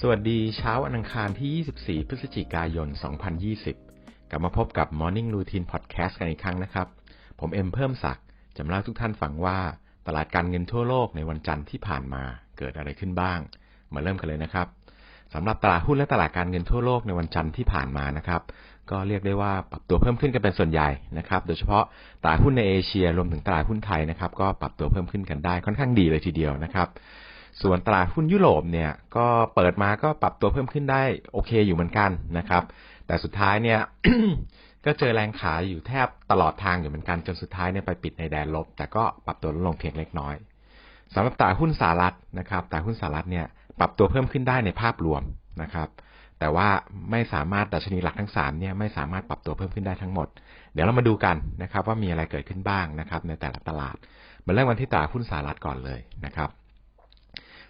สวัสดีเช้าอังคารที่ 24 พฤศจิกายน 2020 กลับมาพบกับ Morning Routine Podcast กันอีกครั้งนะครับ ผมเอ็มเพิ่มศักดิ์จะมาเล่าทุกท่านฟังว่าตลาดการเงินทั่วโลกในวันจันทร์ที่ผ่านมาเกิดอะไรขึ้นบ้าง มาเริ่มกันเลยนะครับสำหรับตลาดหุ้นและตลาดการเงินทั่วโลกในวันจันทร์ที่ผ่านมานะครับ ก็เรียกได้ว่าปรับตัวเพิ่มขึ้นกันเป็นส่วนใหญ่นะครับ โดยเฉพาะตลาดหุ้นในเอเชียรวมถึงตลาดหุ้นไทยนะครับ ก็ปรับตัวเพิ่มขึ้นกันได้ค่อนข้างดีเลยทีเดียวนะครับ ส่วนตลาดหุ้นยุโรปเนี่ยก็เปิดมาก็ปรับตัวเพิ่มขึ้นได้โอเคอยู่เหมือนกันนะครับ แต่สุดท้ายเนี่ยก็เจอแรงขายอยู่แทบตลอดทางอยู่เหมือนกันจนสุดท้ายเนี่ยไปปิดในแดนลบ แต่ก็ปรับตัวลดลงเพียงเล็กน้อยสำหรับตลาดหุ้นสหรัฐนะครับตลาดหุ้นสหรัฐเนี่ยปรับตัวเพิ่มขึ้นได้ในภาพรวมนะครับ แต่ว่าไม่สามารถดัชนีหลักทั้ง3เนี่ยไม่สามารถปรับตัวเพิ่มขึ้นได้ทั้งหมด เดี๋ยวเรามาดูกันนะครับ ว่ามีอะไรเกิดขึ้นบ้างนะครับ ในแต่ละตลาดมาเริ่มกันที่ตลาดหุ้นสหรัฐก่อนเลยนะครับ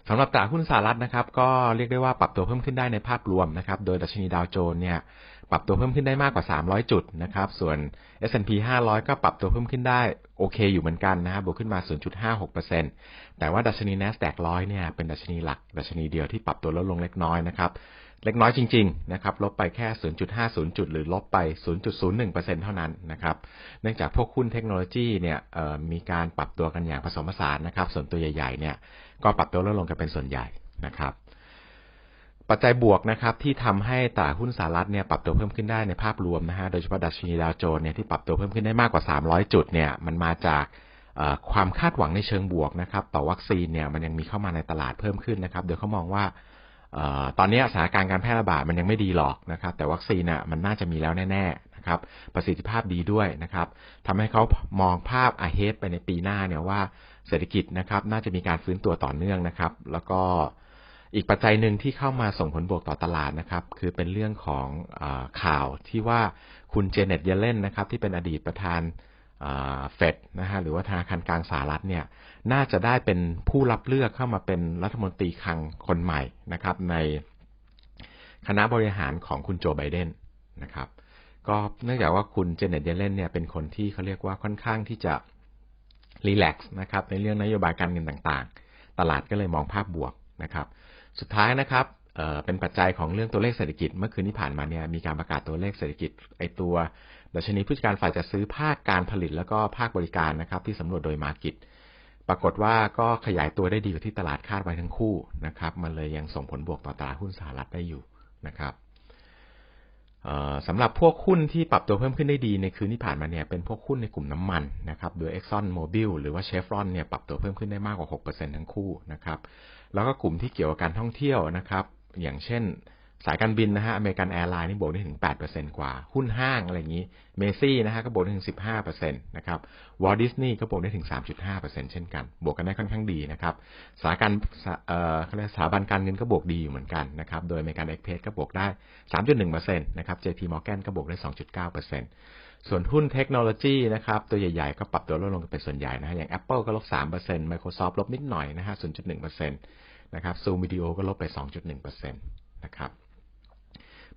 สำหรับตลาดหุ้นสหรัฐนะครับ ก็เรียกได้ว่าปรับตัวเพิ่มขึ้นได้ในภาพรวมนะครับ โดยดัชนีดาวโจนส์เนี่ยปรับตัวเพิ่มขึ้นได้มากกว่า 300 จุดนะครับ ส่วน S&P 500 ก็ปรับตัวเพิ่มขึ้นได้โอเคอยู่เหมือนกันนะครับบวกขึ้นมา 0.56%แต่ว่าดัชนี NASDAQ 100 เนี่ยเป็นดัชนีหลัก ดัชนีเดียวที่ปรับตัวลดลงเล็กน้อยนะครับ เล็กน้อยจริงๆนะครับลบไปแค่ 0.50 จุด หรือลบไป 0.01%เท่านั้นนะครับเนื่องจากพวกหุ้นเทคโนโลยีเนี่ยมีการปรับตัวกันอย่างผสมผสานนะครับ ส่วนตัวใหญ่ๆเนี่ยก็ปรับตัวลดลงกันเป็นส่วนใหญ่นะครับ ปัจจัยบวกนะครับที่ทำให้ตลาดหุ้นสหรัฐเนี่ยปรับตัวเพิ่มขึ้นได้ในภาพรวมนะฮะโดยเฉพาะดัชนีดาวโจนส์เนี่ยที่ปรับตัวเพิ่มขึ้นได้มากกว่า 300 จุดเนี่ยมันมาจากความคาดหวังในเชิงบวกนะครับ ต่อวัคซีนเนี่ยมันยังมีเข้ามาในตลาดเพิ่มขึ้นนะครับ โดยเขามองว่า ตอนนี้สถานการณ์การแพร่ระบาดมันยังไม่ดีหรอกนะครับ แต่วัคซีนน่ะมันน่าจะมีแล้วแน่ๆนะครับประสิทธิภาพดีด้วยนะครับทำให้เขามองภาพอาเฮดไปในปีหน้าเนี่ยว่าเศรษฐกิจนะครับน่าจะมีการฟื้นตัวต่อเนื่องนะครับ แล้วก็อีกปัจจัยหนึ่งที่เข้ามาส่งผลบวกต่อตลาดนะครับ คือเป็นเรื่องของอข่าวที่ว่าคุณเจเน็ตเยเลนนะครับ ที่เป็นอดีตประธาน เฟดนะฮะหรือว่าธนาคารกลางสหรัฐเนี่ยน่าจะได้เป็นผู้รับเลือกเข้ามาเป็นรัฐมนตรีคลังคนใหม่นะครับ ในคณะบริหารของคุณโจไบเดนนะครับ ก็เนื่องจากว่าคุณเจเน็ตเยเลนเนี่ยเป็นคนที่เขาเรียกว่าค่อนข้างที่จะรีแลกซ์นะครับในเรื่องนโยบายการเงินต่างๆ ตลาดก็เลยมองภาพบวกนะครับ สุดท้ายนะครับเเป็นปัจจัยของเรื่องตัวเลขเศรษฐกิจเมื่อคืนที่ผ่านมาเนี่ยมีการประกาศตัวเลขเศรษฐกิจไอตัว ดัชนีผู้จัดการฝ่ายจัดซื้อภาคการผลิตแล้วก็ภาคบริการนะครับ ที่สำรวจโดยมากิตปรากฏว่าก็ขยายตัวได้ดีกว่าที่ตลาดคาดไว้ทั้งคู่นะครับ มันเลยยังส่งผลบวกต่อตลาดหุ้นสหรัฐได้อยู่นะครับสำหรับพวกหุ้นที่ปรับตัวเพิ่มขึ้นได้ดีในคืนที่ผ่านมาเนี่ยเป็นพวกหุ้นในกลุ่มน้ำมันนะครับโดย Exxon Mobil หรือว่า Chevron เนี่ยปรับตัวเพิ่มขึ้นได้มากกว่า 6%ทั้งคู่นะครับแล้วก็กลุ่มที่เกี่ยวกับการท่องเที่ยวนะครับ อย่างเช่น สายการบินนะฮะอเมริกันแอร์ไลน์นี่บวกได้ถึง 8%กว่า หุ้นห้างอะไรอย่างนี้ เมซี่นะฮะก็บวกได้ถึง 15%นะครับวอลดิสนีย์ก็บวกได้ถึง 3.5%เช่นกัน บวกกันได้ค่อนข้างดีนะครับสถาการเอ่อสถาบันการเงินก็บวกดีอยู่เหมือนกันนะครับโดยอเมริกันเอ็กเพสก็บวกได้ 3.1%นะครับ JP Morgan ก็บวกได้ 2.9%ส่วนหุ้นเทคโนโลยีนะครับตัวใหญ่ ๆ ก็ปรับตัวลดลงเป็นส่วนใหญ่นะฮะอย่าง Apple ก็ลบ 3% Microsoft ลบนิดหน่อยนะฮะ0.1%นะครับ Zoom Video ก็ลบไป 2.1%นะครับ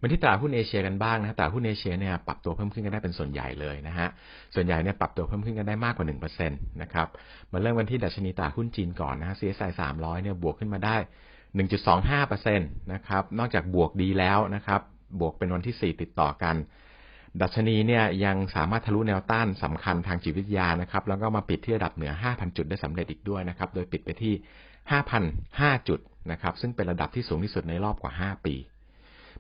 มาที่ตลาดหุ้นเอเชียกันบ้างนะตลาดหุ้นเอเชียเนี่ยปรับตัวเพิ่มขึ้นกันได้เป็นส่วนใหญ่เลยนะฮะ ส่วนใหญ่เนี่ยปรับตัวเพิ่มขึ้นกันได้มากกว่า1%นะครับ มาเริ่มกันที่ดัชนีตลาดหุ้นจีนก่อนนะฮะ CSI 300เนี่ยบวกขึ้นมาได้ 1.25%นะครับ นอกจากบวกดีแล้วนะครับ บวกเป็นวันที่ 4 ติดต่อกัน ดัชนีเนี่ยยังสามารถทะลุแนวต้านสำคัญทางจิตวิทยานะครับ แล้วก็มาปิดที่ระดับเหนือ 5,000 จุดได้สำเร็จอีกด้วยนะครับ โดยปิดไปที่ 5,005 จุดนะครับ ซึ่งเป็นระดับที่สูงที่สุดในรอบกว่า 5 ปี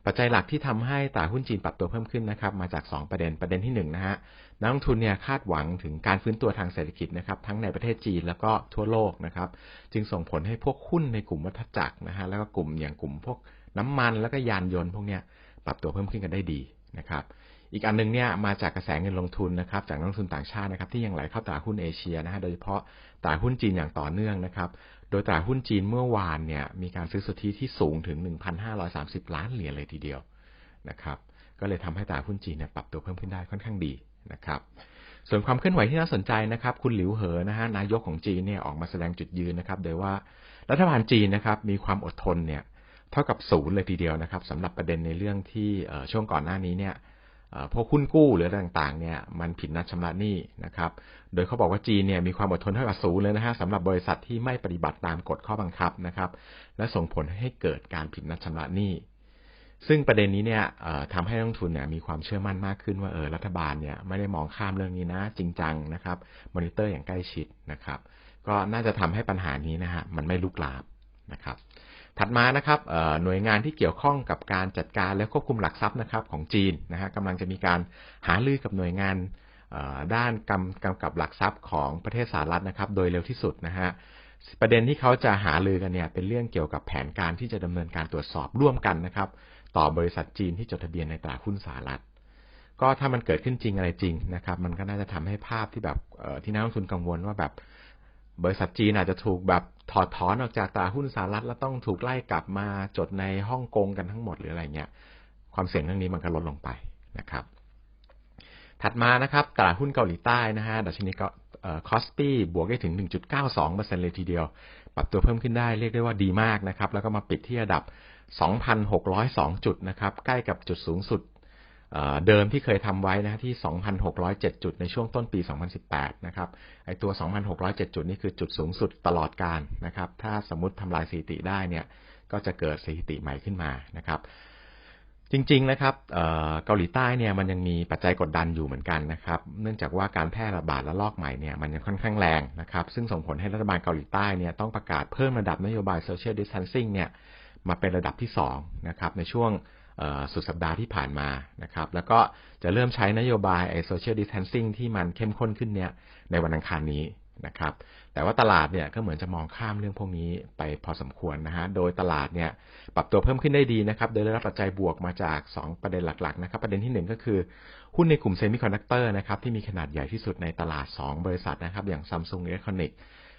ปัจจัยหลักที่ทำให้ตลาดหุ้นจีนปรับตัวเพิ่มขึ้นนะครับมาจาก 2 ประเด็นประเด็นที่1นะฮะนักลงทุนเนี่ยคาดหวังถึงการฟื้นตัวทางเศรษฐกิจนะครับทั้งในประเทศจีนแล้วก็ทั่วโลกนะครับจึงส่งผลให้พวกหุ้นในกลุ่มวัฏจักรนะฮะแล้วก็กลุ่มอย่างกลุ่มพวกน้ำมันแล้วก็ยานยนต์พวกเนี้ยปรับตัวเพิ่มขึ้นกันได้ดีนะครับอีกอันนึงเนี่ยมาจากกระแสเงินลงทุนนะครับจากนักลงทุนต่างชาตินะครับที่ยังไหลเข้าตลาดหุ้นเอเชียนะฮะโดยเฉพาะตลาดหุ้นจีนอย่างต่อเนื่องนะครับ โดยตลาดหุ้นจีนเมื่อวานเนี่ยมีการซื้อสุทธิที่สูงถึง 1,530 ล้านเหรียญเลยทีเดียวนะครับ ก็เลยทำให้ตลาดหุ้นจีนเนี่ยปรับตัวเพิ่มขึ้นได้ค่อนข้างดีนะครับ ส่วนความเคลื่อนไหวที่น่าสนใจนะครับ คุณหลิวเหอนะฮะนายกของจีนเนี่ยออกมาแสดงจุดยืนนะครับโดยว่ารัฐบาลจีนนะครับมีความอดทนเนี่ยเท่ากับศูนย์เลยทีเดียวนะครับสำหรับประเด็นในเรื่องที่ช่วงก่อนหน้านี้เนี่ย พวกหุ้นกู้หรืออะไรต่างๆเนี่ยมันผิดนัดชำระหนี้นะครับ โดยเขาบอกว่าจีนเนี่ยมีความอดทนเท่ากับศูนย์เลยนะฮะสำหรับบริษัทที่ไม่ปฏิบัติตามกฎข้อบังคับนะครับ และส่งผลให้เกิดการผิดนัดชำระหนี้ซึ่งประเด็นนี้เนี่ยทำให้นักทุนเนี่ยมีความเชื่อมั่นมากขึ้นว่าเออรัฐบาลเนี่ยไม่ได้มองข้ามเรื่องนี้นะจริงจังนะครับมอนิเตอร์อย่างใกล้ชิดนะครับ ก็น่าจะทำให้ปัญหานี้นะฮะมันไม่ลุกลามนะครับ ถัดมานะครับหน่วยงานที่เกี่ยวข้องกับการจัดการและควบคุมหลักทรัพย์นะครับของจีนนะฮะกำลังจะมีการหารือกับหน่วยงานด้านกำกำกับหลักทรัพย์ของประเทศสหรัฐนะครับ โดยเร็วที่สุดนะฮะประเด็นที่เขาจะหารือกันเนี่ยเป็นเรื่องเกี่ยวกับแผนการที่จะดำเนินการตรวจสอบร่วมกันนะครับ ต่อบริษัทจีนที่จดทะเบียนในตลาดหุ้นสหรัฐ ก็ถ้ามันเกิดขึ้นจริงอะไรจริงนะครับ มันก็น่าจะทำให้ภาพที่แบบที่นักลงทุนกังวลว่าแบบ บริษัทจีนอาจจะถูกแบบถอดถอนออกจากตลาดหุ้นสหรัฐแล้วต้องถูกไล่กลับมาจดในฮ่องกงกันทั้งหมดหรืออะไรเงี้ย ความเสี่ยงเรื่องนี้มันก็ลดลงไปนะครับ ถัดมานะครับตลาดหุ้นเกาหลีใต้นะฮะดัชนีก็คอสปี้บวกได้ถึง 1.92%เลยทีเดียว ปรับตัวเพิ่มขึ้นได้เรียกได้ว่าดีมากนะครับ แล้วก็มาปิดที่ระดับ 2,602 จุดนะครับ ใกล้กับจุดสูงสุด เดิมที่เคยทำไว้นะที่ 2,607 จุดในช่วงต้นปี 2018 นะครับ ไอตัว 2,607 จุดนี่คือจุดสูงสุดตลอดการนะครับ ถ้าสมมติทำลายสถิติได้เนี่ย ก็จะเกิดสถิติใหม่ขึ้นมานะครับ จริงๆนะครับเเกาหลีใต้เนี่ยมันยังมีปัจจัยกดดันอยู่เหมือนกันนะครับ เนื่องจากว่าการแพร่ระบาดระลอกใหม่เนี่ยมันยังค่อนข้างแรงนะครับ ซึ่งส่งผลให้รัฐบาลเกาหลีใต้เนี่ยต้องประกาศเพิ่มระดับนโยบาย social distancing เนี่ยมาเป็นระดับที่2นะครับในช่วง สุดสัปดาห์ที่ผ่านมานะครับ แล้วก็จะเริ่มใช้นโยบายไอ้ social distancing ที่มันเข้มข้นขึ้นเนี่ยในวันอังคารนี้นะครับ แต่ว่าตลาดเนี่ยก็เหมือนจะมองข้ามเรื่องพวกนี้ไปพอสมควรนะฮะ โดยตลาดเนี่ยปรับตัวเพิ่มขึ้นได้ดีนะครับ โดยได้รับปัจจัยบวกมาจาก 2 ประเด็นหลักๆนะครับ ประเด็นที่ 1 ก็คือ หุ้นในกลุ่มเซมิคอนดักเตอร์นะครับที่มีขนาดใหญ่ที่สุดในตลาด 2 บริษัทนะครับ อย่าง Samsung Electronics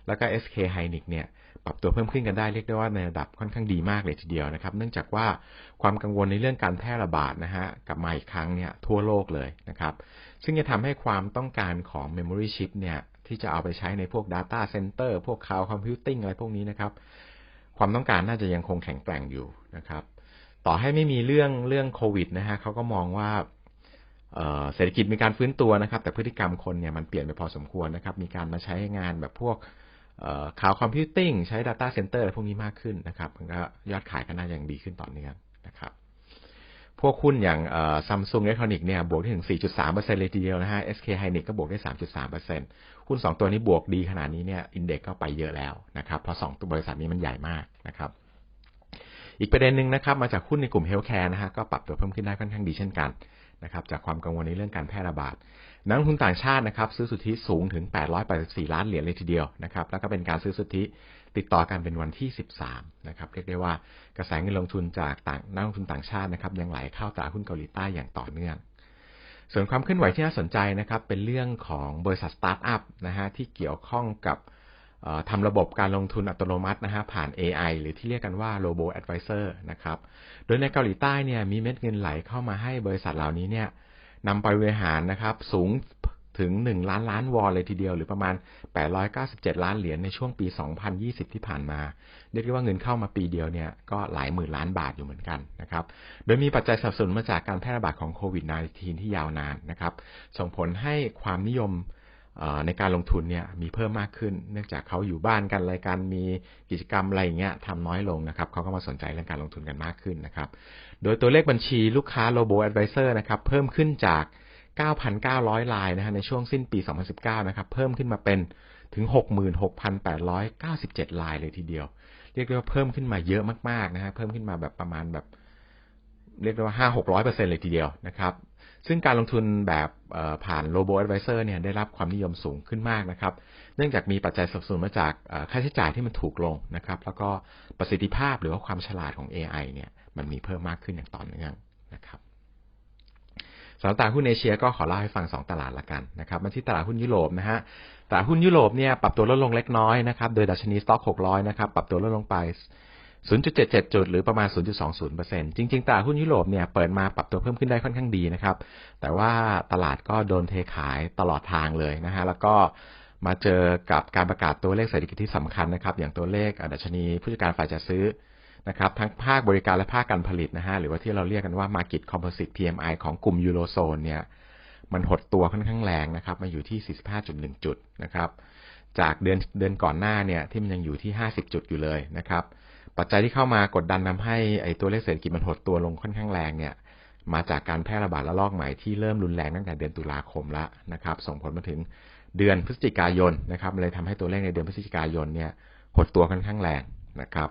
แล้วก็ SK Hynix เนี่ยปรับตัวเพิ่มขึ้นกันได้เรียกได้ว่าในระดับค่อนข้างดีมากเลยทีเดียวนะครับ เนื่องจากว่าความกังวลในเรื่องการแพร่ระบาดนะฮะกลับมาอีกครั้งเนี่ยทั่วโลกเลยนะครับ ซึ่งจะทำให้ความต้องการของ Memory Chip เนี่ยที่จะเอาไปใช้ในพวก Data Center พวก Cloud Computing อะไรพวกนี้นะครับ ความต้องการน่าจะยังคงแข็งแกร่งอยู่นะครับ ต่อให้ไม่มีเรื่องเรื่องโควิดนะฮะเขาก็มองว่าเศรษฐกิจมีการฟื้นตัวนะครับ แต่พฤติกรรมคนเนี่ยมันเปลี่ยนไปพอสมควรนะครับ มีการมาใช้งานแบบพวก ข่าวคอมพิวติ้งใช้ Data Center อะไรพวกนี้มากขึ้นนะครับมันก็ยอดขายก็น่าจะยังดีขึ้นต่อเนื่องนะครับ พวกหุ้นอย่างซัมซุงอิเล็กทรอนิกส์เนี่ยบวกได้ถึง 4.3%เลยทีเดียวนะฮะ SK Hynix ก็บวกได้ 3.3%หุ้น 2 ตัวนี้บวกดีขนาดนี้เนี่ยอินเด็กก็ไปเยอะแล้วนะครับเพราะ2ตัวบริษัทนี้มันใหญ่มากนะครับอีกประเด็นหนึ่งนะครับมาจากหุ้นในกลุ่มเฮลท์แคร์นะฮะก็ปรับตัวเพิ่มขึ้นได้ค่อนข้างดีเช่นกัน นะครับจากความกังวลในเรื่องการแพร่ระบาด นักลงทุนต่างชาตินะครับซื้อสุทธิสูงถึง 884 ล้านเหรียญเลยทีเดียวนะครับแล้วก็เป็นการซื้อสุทธิติดต่อกันเป็นวันที่ 13นะครับเรียกได้ว่ากระแสเงินลงทุนจากต่างนักลงทุนต่างชาตินะครับยังไหลเข้าตลาดหุ้นเกาหลีใต้อย่างต่อเนื่อง ส่วนความเคลื่อนไหวที่น่าสนใจนะครับเป็นเรื่องของบริษัทสตาร์ทอัพนะฮะที่เกี่ยวข้องกับ ทำระบบการลงทุนอัตโนมัตินะฮะผ่าน AI หรือที่เรียกกันว่า Robo Advisor นะครับ โดยในเกาหลีใต้เนี่ยมีเม็ดเงินไหลเข้ามาให้บริษัทเหล่านี้เนี่ยนำไปบริหารนะครับสูงถึง 1 ล้านล้านวอนเลยทีเดียว หรือประมาณ 897 ล้านเหรียญในช่วงปี 2020 ที่ผ่านมา เรียกได้ว่าเงินเข้ามาปีเดียวเนี่ยก็หลายหมื่นล้านบาทอยู่เหมือนกันนะครับ โดยมีปัจจัยสับสนมาจากการแพร่ระบาดของโควิด -19 ที่ยาวนานนะครับ ส่งผลให้ความนิยม ในการลงทุนเนี่ยมีเพิ่มมากขึ้น เนื่องจากเขาอยู่บ้านกันอะไรกันมีกิจกรรมอะไรอย่างเงี้ยทำน้อยลงนะครับเขาก็มาสนใจเรื่องการลงทุนกันมากขึ้นนะครับ โดยตัวเลขบัญชีลูกค้า Robo Advisor นะครับเพิ่มขึ้นจาก 9,900 ลายนะฮะในช่วงสิ้นปี 2019 นะครับเพิ่มขึ้นมาเป็นถึง 66,897 ลายเลยทีเดียว เรียกได้ว่าเพิ่มขึ้นมาเยอะมากๆนะฮะเพิ่มขึ้นมาแบบประมาณแบบเรียกได้ว่า5-600%เลยทีเดียวนะครับ ซึ่งการลงทุนแบบผ่าน Robo Advisor เนี่ยได้รับความนิยมสูงขึ้นมากนะครับ เนื่องจากมีปัจจัยสนับสนุนมาจากค่าใช้จ่ายที่มันถูกลงนะครับ แล้วก็ประสิทธิภาพหรือว่าความฉลาดของ AI เนี่ยมันมีเพิ่มมากขึ้นอย่างต่อเนื่องนะครับสำหรับตลาดหุ้นเอเชียก็ขอเล่าให้ฟัง 2 ตลาดละกันนะครับมาที่ตลาดหุ้นยุโรปนะฮะตลาดหุ้นยุโรปเนี่ยปรับตัวลดลงเล็กน้อยนะครับ โดยดัชนีสต็อก600 นะครับ ปรับตัวลดลงไป 0.77 จุดหรือประมาณ 0.20%จริงๆตลาดหุ้นยุโรปเนี่ยเปิดมาปรับตัวเพิ่มขึ้นได้ค่อนข้างดีนะครับ แต่ว่าตลาดก็โดนเทขายตลอดทางเลยนะฮะ แล้วก็มาเจอกับการประกาศตัวเลขเศรษฐกิจที่สำคัญนะครับ อย่างตัวเลขดัชนีผู้จัดการฝ่ายจัดซื้อนะครับ ทั้งภาคบริการและภาคการผลิตนะฮะ หรือว่าที่เราเรียกกันว่า Market Composite PMI ของกลุ่มยูโรโซนเนี่ย มันหดตัวค่อนข้างแรงนะครับ มาอยู่ที่ 45.1 จุดนะครับ จากเดือนเดือนก่อนหน้าเนี่ยที่มันยังอยู่ที่ 50 จุดอยู่เลยนะครับ ปัจจัยที่เข้ามากดดันทาให้ไอ้ตัวเลขเศรษฐกิจมันหดตัวลงค่อนข้างแรงเนี่ยมาจากการแพร่ระบาดระลอกใหม่ที่เริ่มรุนแรงตั้งแต่เดือนตุลาคมแล้วนะครับ ส่งผลมาถึงเดือนพฤศจิกายนนะครับมันเลยทำให้ตัวเลขในเดือนพฤศจิกายนเนี่ยหดตัวค่อนข้างแรงนะครับ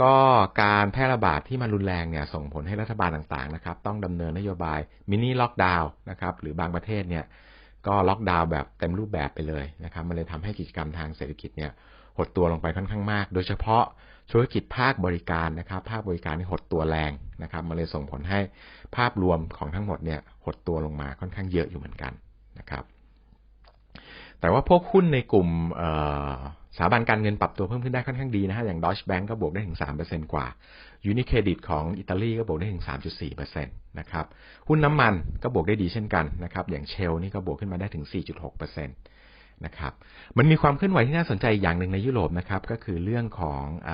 ก็การแพร่ระบาดที่มันรุนแรงเนี่ยส่งผลให้รัฐบาลต่างๆนะครับ ต้องดำเนินนโยบายมินิล็อกดาวน์นะครับหรือบางประเทศเนี่ยก็ล็อกดาวน์แบบเต็มรูปแบบไปเลยนะครับ มันเลยทำให้กิจกรรมทางเศรษฐกิจเนี่ยหดตัวลงไปค่อนข้างมาก โดยเฉพาะ ธุรกิจภาคบริการนะครับ ภาคบริการที่หดตัวแรงนะครับมันเลยส่งผลให้ภาพรวมของทั้งหมดเนี่ยหดตัวลงมาค่อนข้างเยอะอยู่เหมือนกันนะครับ แต่ว่าพวกหุ้นในกลุ่มสถาบันการเงินปรับตัวเพิ่มขึ้นได้ค่อนข้างดีนะฮะอย่าง Deutsche Bank ก็บวกได้ถึง 3%กว่า Unicredit ของอิตาลีก็บวกได้ถึง 3.4%นะครับหุ้นน้ำมันก็บวกได้ดีเช่นกันนะครับอย่าง Shell นี่ก็บวกขึ้นมาได้ถึง 4.6%นะครับ มันมีความเคลื่อนไหวที่น่าสนใจอย่างหนึ่งในยุโรปนะครับ ก็คือเรื่องของอ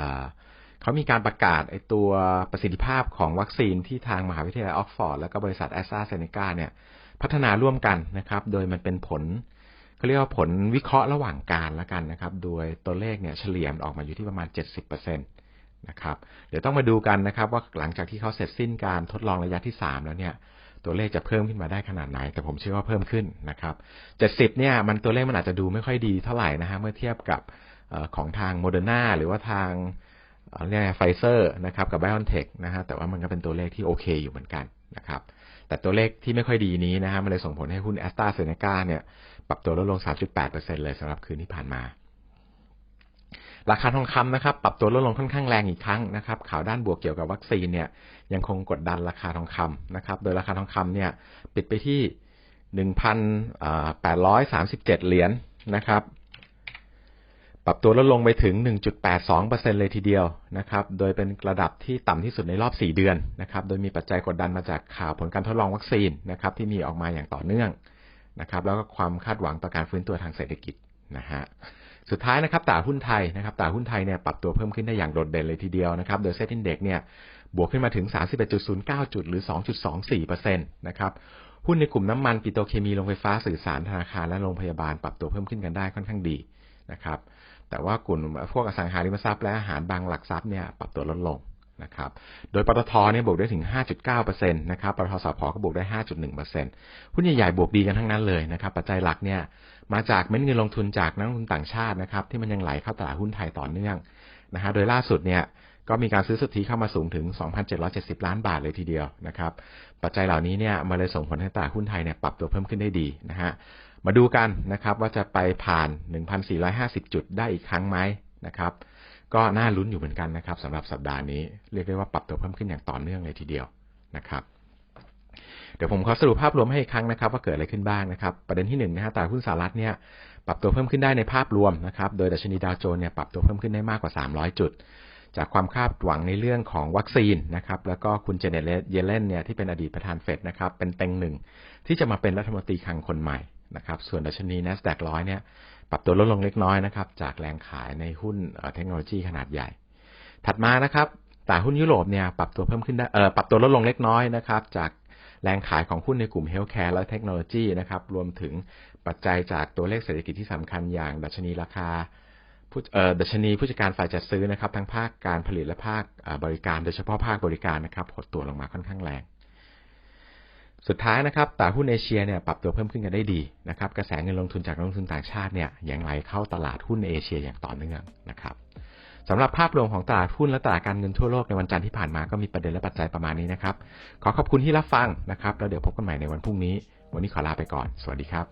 เขามีการประกาศไอตัวประสิทธิภาพของวัคซีนที่ทางมหาวิทยาลัยออกฟอร์ดแล้วก็บริษัทแอสตราเซเนกาเนี่ยพัฒนาร่วมกันนะครับ โดยมันเป็นผลเขาเรียกว่าผลวิเคราะห์ระหว่างการแล้วกันนะครับ โดยตัวเลขเนี่ยเฉลี่ยออกมาอยู่ที่ประมาณ 70%นะครับ เดี๋ยวต้องมาดูกันนะครับ ว่าหลังจากที่เขาเสร็จสิ้นการทดลองระยะที่ 3 แล้วเนี่ย ตัวเลขจะเพิ่มขึ้นมาได้ขนาดไหน แต่ผมเชื่อว่าเพิ่มขึ้นนะครับ70เนี่ยมันตัวเลขมันอาจจะดูไม่ค่อยดีเท่าไหร่นะฮะเมื่อเทียบกับของทางโมเดอร์นาหรือว่าทางเรียกไฟเซอร์นะครับกับไบออนเทคนะฮะแต่ว่ามันก็เป็นตัวเลขที่โอเคอยู่เหมือนกันนะครับแต่ตัวเลขที่ไม่ค่อยดีนี้นะฮะมันเลยส่งผลให้หุ้นแอสตราเซเนกาเนี่ยปรับตัวลดลง 3.8%เลยสำหรับคืนที่ผ่านมา ราคาทองคำนะครับ ปรับตัวลดลงค่อนข้างแรงอีกครั้งนะครับ ข่าวด้านบวกเกี่ยวกับวัคซีนเนี่ย ยังคงกดดันราคาทองคำนะครับ โดยราคาทองคำเนี่ย ปิดไปที่1,837เหรียญนนะครับ ปรับตัวลดลงไปถึง 1.82%เลยทีเดียวนะครับ โดยเป็นระดับที่ต่ำที่สุดในรอบ 4 เดือนนะครับ โดยมีปัจจัยกดดันมาจากข่าวผลการทดลองวัคซีนนะครับ ที่มีออกมาอย่างต่อเนื่องนะครับ แล้วก็ความคาดหวังต่อการฟื้นตัวทางเศรษฐกิจนะฮะ สุดท้ายนะครับตลาดหุ้นไทยนะครับตลาดหุ้นไทยเนี่ยปรับตัวเพิ่มขึ้นได้อย่างโดดเด่นเลยทีเดียวนะครับโดยเซ็ตอินเด็กเนี่ยบวกขึ้นมาถึง 31.09 จุดหรือ 2.24%นะครับหุ้นในกลุ่มน้ำมันปิโตรเคมีโรงไฟฟ้าสื่อสารธนาคารและโรงพยาบาลปรับตัวเพิ่มขึ้นกันได้ค่อนข้างดีนะครับแต่ว่ากลุ่มพวกอสังหาริมทรัพย์และอาหารบางหลักทรัพย์เนี่ยปรับตัวลดลงนะครับโดยปตทเนี่ยบวกได้ถึง 5.9%นะครับปตทสพก็บวกได้ 5.1%หุ้นใหญ่ๆบวกดีกันทั้งนั้นเลยนะครับปัจจัยหลักเนี่ย มาจากเม็ดเงินลงทุนจากนักลงทุนต่างชาตินะครับ ที่มันยังไหลเข้าตลาดหุ้นไทยต่อเนื่องนะฮะโดยล่าสุดเนี่ยก็มีการซื้อสุทธิเข้ามาสูงถึง 2,770 ล้านบาทเลยทีเดียวนะครับ ปัจจัยเหล่านี้เนี่ยมาเลยส่งผลให้ตลาดหุ้นไทยเนี่ยปรับตัวเพิ่มขึ้นได้ดีนะฮะ มาดูกันนะครับว่าจะไปผ่าน 1,450 จุดได้อีกครั้งไหมนะครับ ก็น่าลุ้นอยู่เหมือนกันนะครับสำหรับสัปดาห์นี้ เรียกได้ว่าปรับตัวเพิ่มขึ้นอย่างต่อเนื่องเลยทีเดียวนะครับ ดี๋ยวผมขอสรุปภาพรวมให้อีกครั้งนะครับว่าเกิดอะไรขึ้นบ้างนะครับ ประเด็นที่หนึ่งนะฮะตลาดหุ้นสหรัฐเนี่ยปรับตัวเพิ่มขึ้นได้ในภาพรวมนะครับ โดยดัชนีดาวโจนส์เนี่ยปรับตัวเพิ่มขึ้นได้มากกว่า 300 จุด จากความคาดหวังในเรื่องของวัคซีนนะครับ แล้วก็คุณเจเนตเยเลนเนี่ยที่เป็นอดีตประธานเฟดนะครับเป็นเต็งหนึ่งที่จะมาเป็นรัฐมนตรีคลังคนใหม่นะครับ ส่วนดัชนี NASDAQ ร้อยเนี่ยปรับตัวลดลงเล็กน้อยนะครับจากแรงขายในหุ้นเทคโนโลยีขนาดใหญ่ ถัดมานะครับตลาดหุ้นยุโรปเนี่ยปรับตัวเพิ่มขึ้นได้เอ่อปรับตัวลดลงเล็กน้อยนะครับจาก แรงขายของหุ้นในกลุ่มเฮลท์แคร์และเทคโนโลยีนะครับรวมถึงปัจจัยจากตัวเลขเศรษฐกิจที่สำคัญอย่างดัชนีราคาดัชนีผู้จัดการฝ่ายจัดซื้อนะครับทั้งภาคการผลิตและภาคบริการ โดยเฉพาะภาคบริการนะครับหดตัวลงมาค่อนข้างแรง สุดท้ายนะครับตลาดหุ้นเอเชียเนี่ยปรับตัวเพิ่มขึ้นกันได้ดีนะครับกระแสเงินลงทุนจากนักลงทุนต่างชาติเนี่ยยังไหลเข้าตลาดหุ้นเอเชียอย่างต่อเนื่องนะครับ สำหรับภาพรวมของตลาดหุ้นและตลาดการเงินทั่วโลกในวันจันทร์ที่ผ่านมาก็มีประเด็นและปัจจัยประมาณนี้นะครับ ขอขอบคุณที่รับฟังนะครับ แล้วเดี๋ยวพบกันใหม่ในวันพรุ่งนี้ วันนี้ขอลาไปก่อน สวัสดีครับ